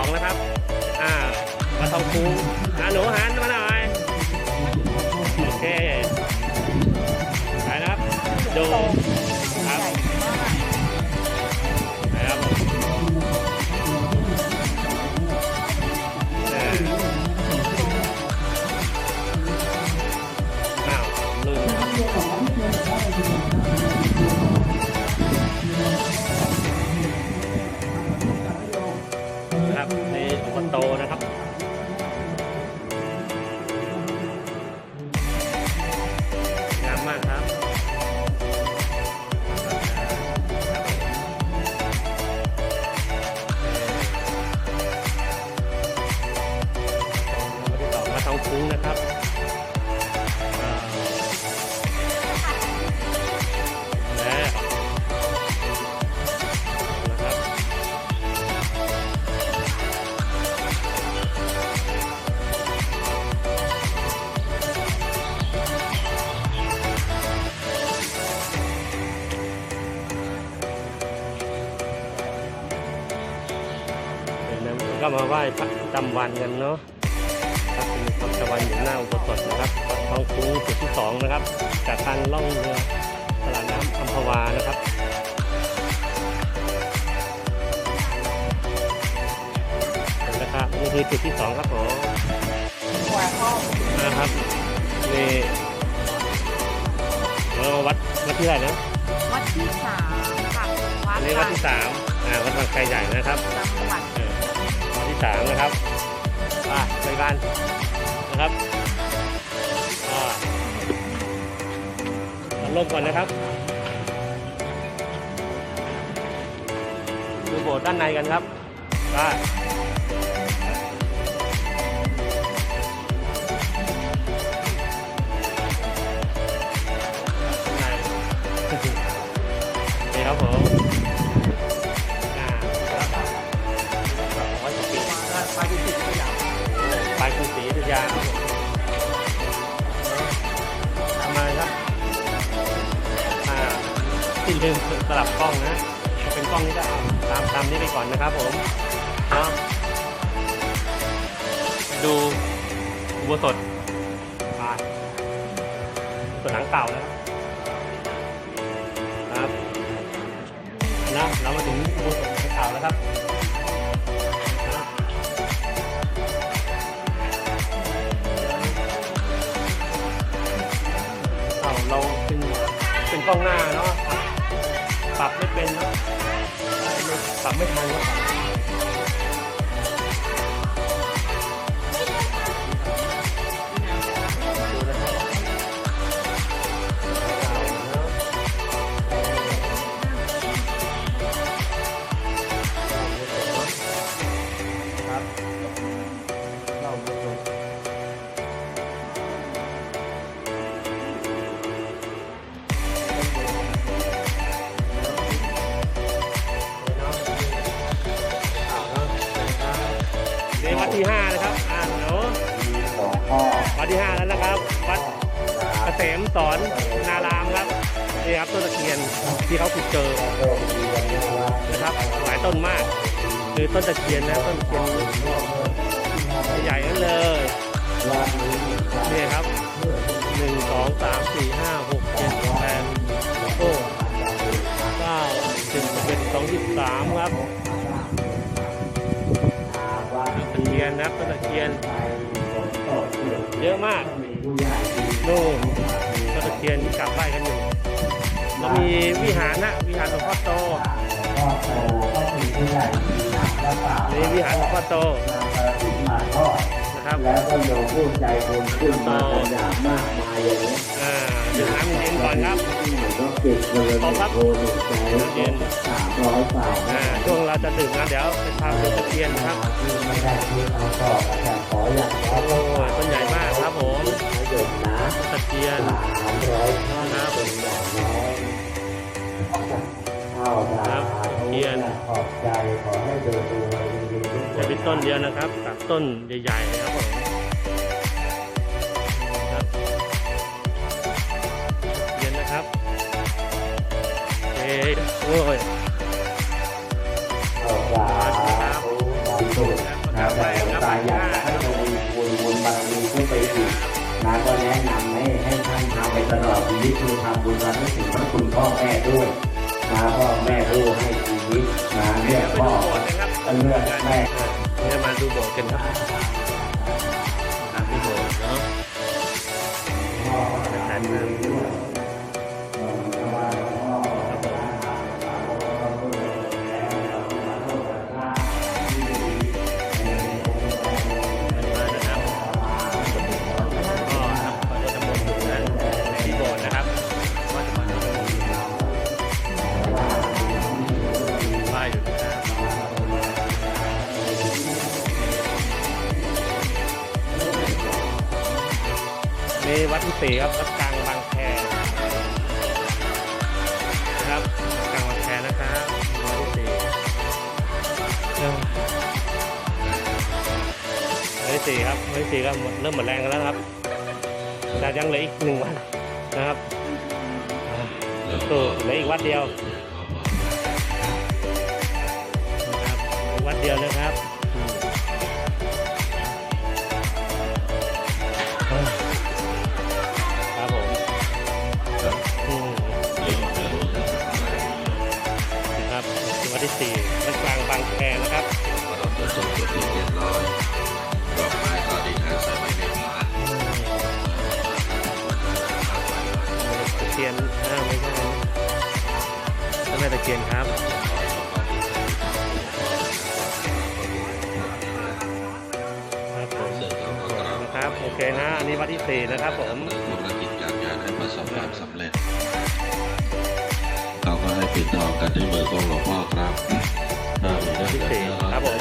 องนะครับ อ่ามาทองคูอ่าหนูหันมาหน่อยโอเคไปนะครับดู ก็มาไหว้พระจำวันกันเนาะครับมีความจำวันอยู่หน้าอุโบสถนะครับวัดทองคุ้งจุดที่สองนะครับ จากการล่องเรือตลาดน้ำอัมพวานะครับเห็นนะครับนี่คือจุดที่สองครับผมหัวห้องนะครับนี่เราวัดวัดที่ไหนนะวัดที่สามค่ะวัอัดนนี้วัดที่สามอ่าวัดบางไกรใหญ่นะครับจังหวัด เออวันที่สามนะครับอะไปกันนะครับอ่าลมก่อนนะครับดูโบสถ์ด้านในกันครับไป กล้องนี้ก็ตามตามนี้ไปก่อนนะครับผมเนาะดูอุโบสถอ่าส่วนหลังเก่านะครับครับนะเรามาถึงอุโบสถหลังเก่าแล้วครับเอาเราเป็นเป็นกล้องหน้าเนาะปรับไม่เป็นเนาะ ปรับไม่ทันแล้วครับ ที่ห้าแล้วนะครับ วัดเกษมสอนนารามครับนี่ครับต้นตะเคียนที่เขาขุดเจอนะครับหลายต้นมาก คือต้นตะเคียนนะต้นตะเคียนใหญ่ๆนั่นเลยนี่ครับหนึ่งสองสามสี่ห้าหกเจ็ดแปดโอ้เก้าสิบเอ็ดสองสิบสามครับตะเคียนนะต้นตะเคียน เยอะมากนู่นต้นตะเคียนที่กราบไหว้กันอยู่แล้วมีวิหารนะวิหารหลวงพ่อโตนี่วิหารหลวงพ่อโตนะครับแล้วก็โยมผู้ใจบุญขึ้นมากันอย่างมากมายอย่างนี้อ่าดื่มน้ำเย็นๆก่อนครับก็ปิดเลยโทรหนึ่งใจสามร้อยบาทอ่าช่วง เราจะถึงนะเดี๋ยวไปทำโรตะเกียนครับโอ้ยต้นใหญ่มากครับผมตะเกียนนะครับครับเกียนจะเป็นต้นเดียวนะครับตัดต้นใหญ่ๆครับผมเกียนนะครับเอ้ยโอ้ย แต่หลวงตาอยากจะให้เราวนวนบารมีผู้ไปถึงนะก็แนะนำให้ให้ท่านทำไปตลอดชีวิตคือทำบุญวันไม่ถึงพระคุณพ่อแม่ด้วยนะพ่อแม่รู้ให้ชีวิตนะเลือกพ่อดูโบสถ์นะครับเลือกแม่เออเนี่ยมาดูบอกกันครับ สี่ครับวัดกลางบางแคนะครับกลางบางแคนะครับวัดที่สี่เออวัดที่สี่ครับวัดที่สี่ก็เริ่มหมดแรงกันแล้วครับแต่ยังเหลืออีกหนึ่งวันนะครับอ่าตัวเหลืออีกวัดเดียวนะครับอีกวัดเดียวนะครับางบางแคนะครับเราตรวจสอบตัวที่เรียบร้อยดอกไม้ก็ดีนะใส่ไว้ในฝาตะเคียนอ้าวไม่ใช่เจ้าแม่ตะเคียนครับครับผมนะครับโอเคนะอันนี้วัดที่สี่นะครับผมธุรกิจการงานให้ประสบความสำเร็จเราก็ให้ปิดทองกันที่มือของหลวงพ่อครับ พิเรื่องที่เดือดสี่ร้อนครับผม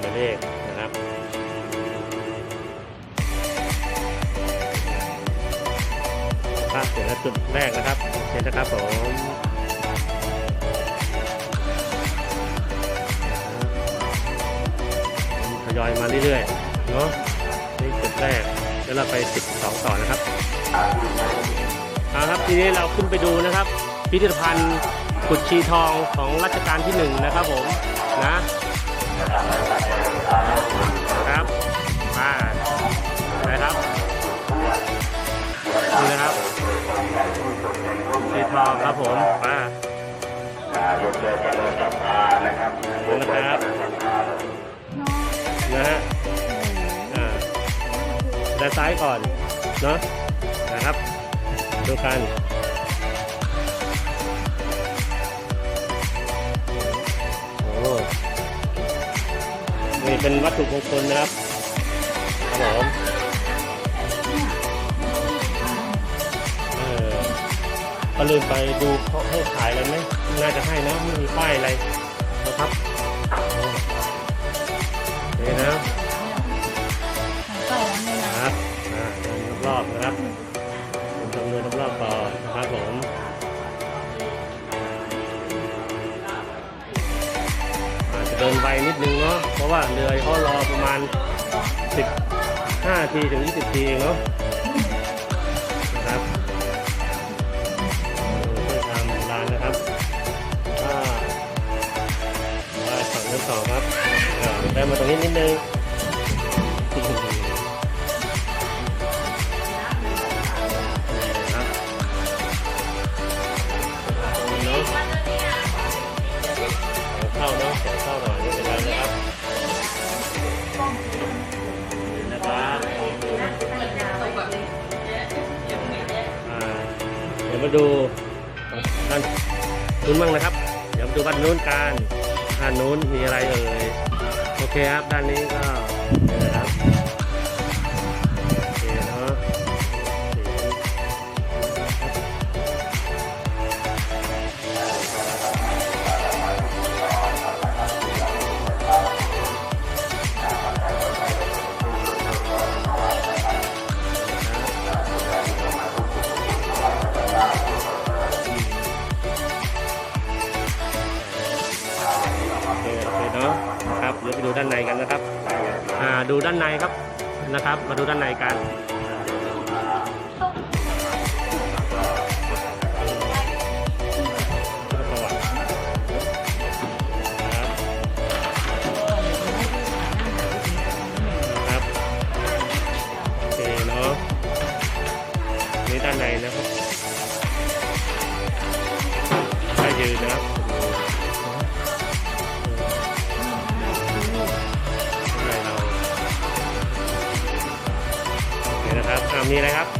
เติมหมายเลขนะครับภาพเสร็จแล้วจุดแรกนะครับเห็นนะครับผมทยอยมาเรื่อยๆเนาะนี่จุดแรกแล้วเราไปจุดสองต่อนะครับเอาครับทีนี้เราขึ้นไปดูนะครับพิพิธภัณฑ์กุดชีทองของรัชกาลที่หนึ่งนะครับผมนะ ครับมานะครับนี่นะครับชีทองครับผมมานะครับนะฮะอ่าด้านซ้ายก่อนเนาะนะครับดูกัน นี่เป็นวัตถุมงคลนะครับครับผมเออก็ลืมไปดูเขาให้ขายอะไรไหมน่าจะให้นะไม่มีป้ายอะไรนะครับโอ้นี่นะใส่แล้วเนี่ยนะครับอ่าเดินรอบๆนะครับผมดำเนินรอบๆต่อน ดินไวนิดนึงเนาะเพราะว่าเรือเขารอประมาณ 15ทีถึง 20ทีเองเนาะนะครับเออช่วยทำร้านนะครับอ่าชั้นสองครับเออได้มาตรงนี้นิดนึง มาดูด้านนู้นบ้างนะครับ เดี๋ยวมาดูบ้านนู้นกันด้านนู้นมีอะไรเอ่ยโอเคครับด้านนี้ก็ ในกันนะครับดูด้านในครับนะครับ มาดูด้านในกันด้านในนะครับถ้ายืนนะครับ นี้นะครับ